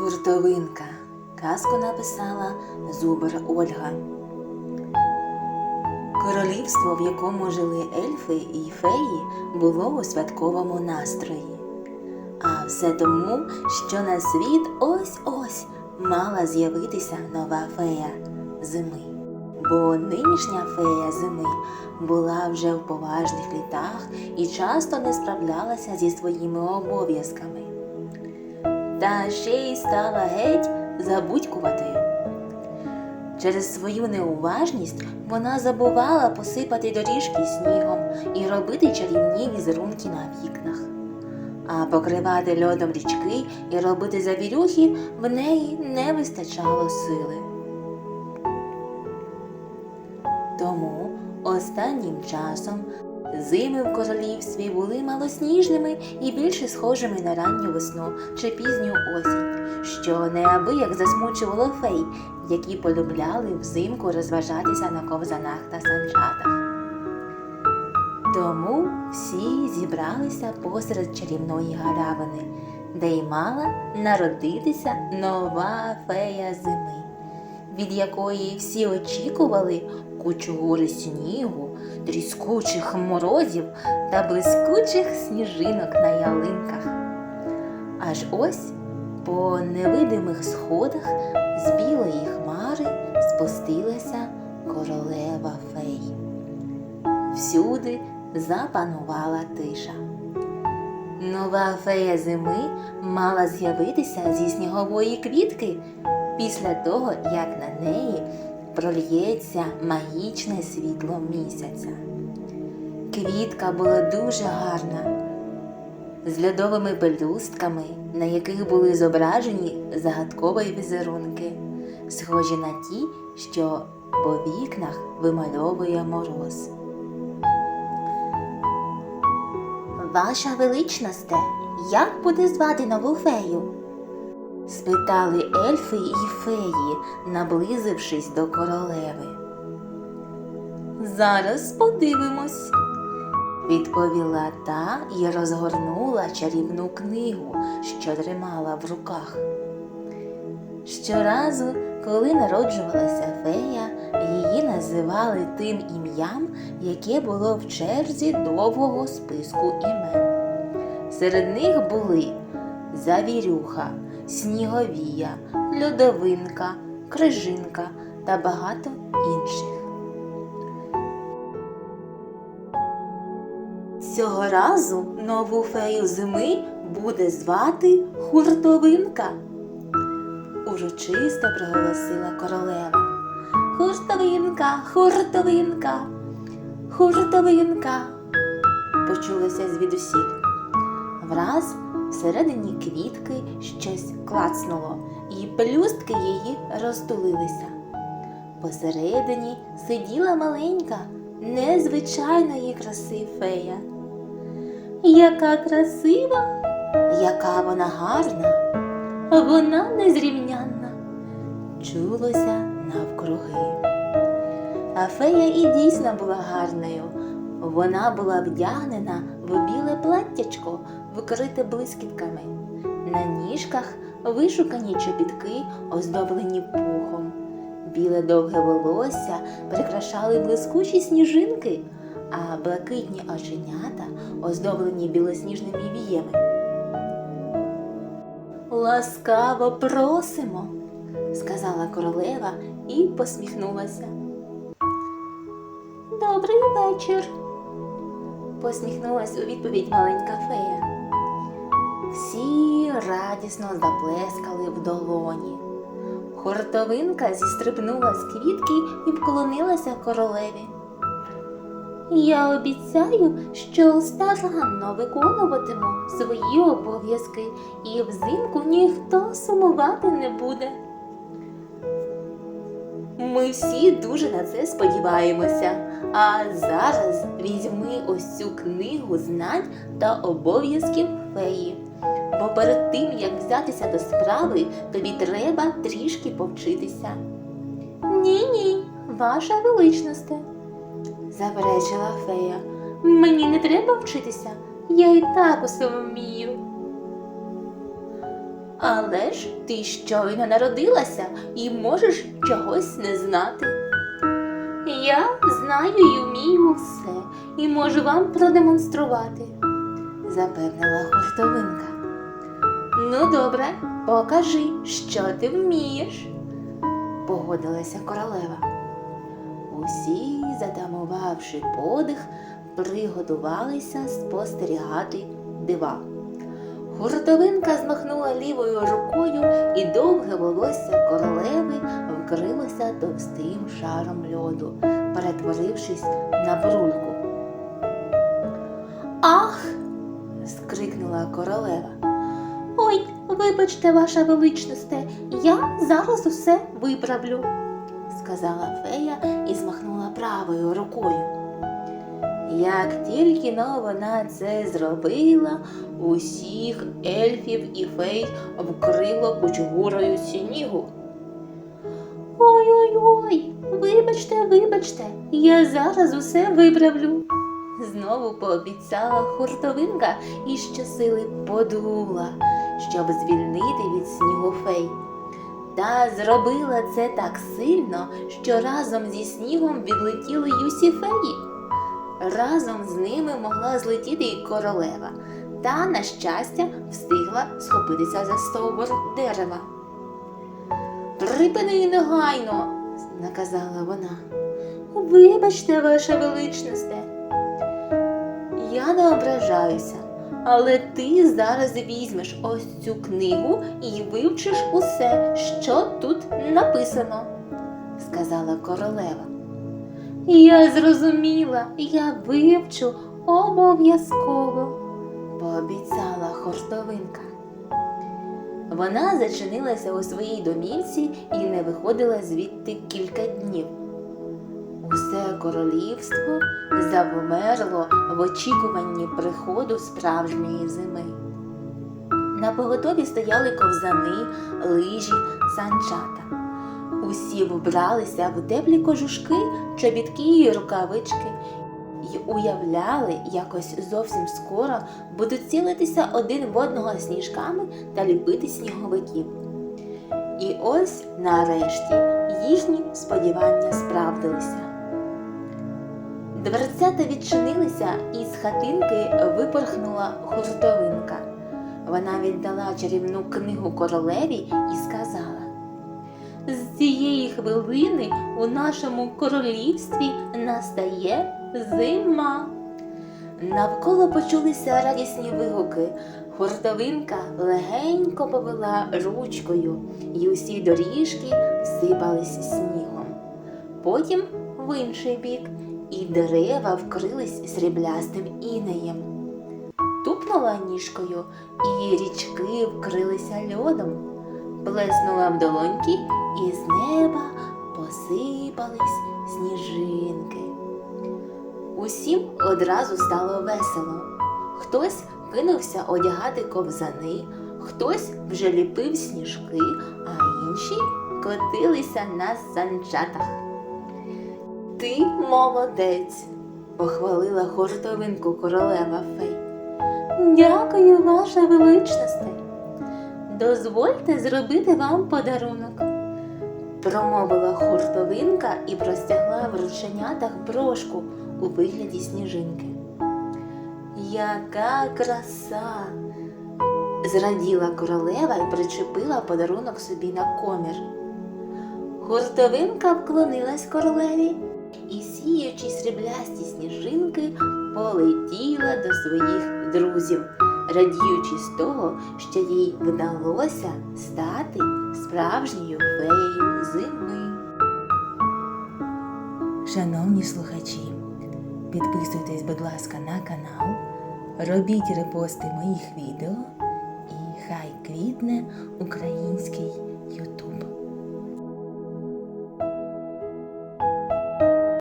Гуртовинка. Казку написала Зубр Ольга. Королівство, в якому жили ельфи і феї, було у святковому настрої. А все тому, що на світ ось-ось мала з'явитися нова фея зими. Бо нинішня фея зими була вже в поважних літах і часто не справлялася зі своїми обов'язками. Та ще й стала геть забудькуватою. Через свою неуважність вона забувала посипати доріжки снігом і робити чарівні візерунки на вікнах. А покривати льодом річки і робити завірюхи в неї не вистачало сили. Тому останнім часом зими в королівстві були малосніжними і більше схожими на ранню весну чи пізню осінь, що неабияк засмучувало фей, які полюбляли взимку розважатися на ковзанах та санчатах. Тому всі зібралися посеред чарівної галявини, де й мала народитися нова фея зими, від якої всі очікували кучугури снігу, тріскучих морозів та блискучих сніжинок на ялинках. Аж ось по невидимих сходах з білої хмари спустилася королева фей. Всюди запанувала тиша. Нова фея зими мала з'явитися зі снігової квітки після того, як на неї прольється магічне світло місяця. Квітка була дуже гарна, з льодовими пелюстками, на яких були зображені загадкові візерунки, схожі на ті, що по вікнах вимальовує мороз. Ваша величносте, як буде звати нову фею? Спитали ельфи і феї, наблизившись до королеви. Зараз подивимось, відповіла та і розгорнула чарівну книгу, що тримала в руках. Щоразу, коли народжувалася фея, її називали тим ім'ям, яке було в черзі довгого списку імен. Серед них були Завірюха, Сніговія, Льодовинка, Крижинка та багато інших. Цього разу нову фею зими буде звати Хуртовинка. Урочисто проголосила королева. Хуртовинка, хуртовинка, хуртовинка. Почулося звідусіль. Враз всередині квітки щось клацнуло, і пелюстки її розтулилися. Посередині сиділа маленька, незвичайної краси фея. Яка красива, яка вона гарна, вона незрівнянна, чулося навкруги. А фея і дійсно була гарною. Вона була вдягнена в біле платтячко, вкрите блискітками. На ніжках вишукані чобітки, оздоблені пухом. Біле довге волосся прикрашали блискучі сніжинки, а блакитні оченята оздоблені білосніжними віями. Ласкаво просимо, сказала королева і посміхнулася. Добрий вечір, посміхнулась у відповідь маленька фея. Радісно заплескали в долоні. Хортовинка зістрибнула з квітки і вклонилася королеві. Я обіцяю, що старанно виконуватиму свої обов'язки, і взимку ніхто сумувати не буде. Ми всі дуже на це сподіваємося. А зараз візьми ось цю книгу знань та обов'язків феї. Бо перед тим, як взятися до справи, тобі треба трішки повчитися. Ні, ні, ваша величносте, заперечила фея. Мені не треба вчитися, я і так усе вмію. Але ж ти щойно народилася і можеш чогось не знати. Я знаю і вмію все, і можу вам продемонструвати, запевнила хуртовинка. Ну, добре, покажи, що ти вмієш, погодилася королева. Усі, затамувавши подих, приготувалися спостерігати дива. Гуртовинка змахнула лівою рукою, і довге волосся королеви вкрилося товстим шаром льоду, перетворившись на брульку. Ах. Скрикнула королева. Ой, вибачте, ваша величносте, я зараз усе виправлю, сказала фея і змахнула правою рукою. Як тільки но вона це зробила, усіх ельфів і фей вкрило кучугурою снігу. Ой-ой-ой, вибачте, вибачте, я зараз усе виправлю. Знову пообіцяла хуртовинка і щосили подула, щоб звільнити від снігу фей. Та зробила це так сильно, що разом зі снігом відлетіли й усі феї. Разом з ними могла злетіти і королева, та, на щастя, встигла схопитися за стовбур дерева. Припини негайно, наказала вона. Вибачте, ваша величносте. Я не ображаюся, але ти зараз візьмеш ось цю книгу і вивчиш усе, що тут написано, сказала королева. Я зрозуміла, я вивчу обов'язково, пообіцяла хортовинка. Вона зачинилася у своїй домівці і не виходила звідти кілька днів. Усе королівство завмерло в очікуванні приходу справжньої зими. На поготові стояли ковзани, лижі, санчата. Усі вбралися в теплі кожушки, чобітки і рукавички і уявляли, якось зовсім скоро будуть цілитися один в одного сніжками та ліпити сніговиків. І ось нарешті їхні сподівання справдилися. Дверцята відчинилися, і з хатинки випорхнула хуртовинка. Вона віддала чарівну книгу королеві і сказала. З цієї хвилини у нашому королівстві настає зима. Навколо почулися радісні вигуки. Хуртовинка легенько повела ручкою, і усі доріжки всипались снігом. Потім в інший бік, і дерева вкрились сріблястим інеєм. Тупнула ніжкою, і річки вкрилися льодом. Плеснула в долоньки, і з неба посипались сніжинки. Усім одразу стало весело. Хтось кинувся одягати ковзани, хтось вже ліпив сніжки, а інші котилися на санчатах. Ти молодець, похвалила хуртовинку королева фей. Дякую, ваша величносте. Дозвольте зробити вам подарунок. Промовила хуртовинка і простягла в рученятах брошку у вигляді сніжинки. Яка краса! зраділа королева і причепила подарунок собі на комір. Гуртовинка вклонилась королеві і, сіючи сріблясті сніжинки, полетіла до своїх друзів, радіючи з того, що їй вдалося стати справжньою феєю зими. Шановні слухачі, підписуйтесь, будь ласка, на канал, робіть репости моїх відео і хай квітне український.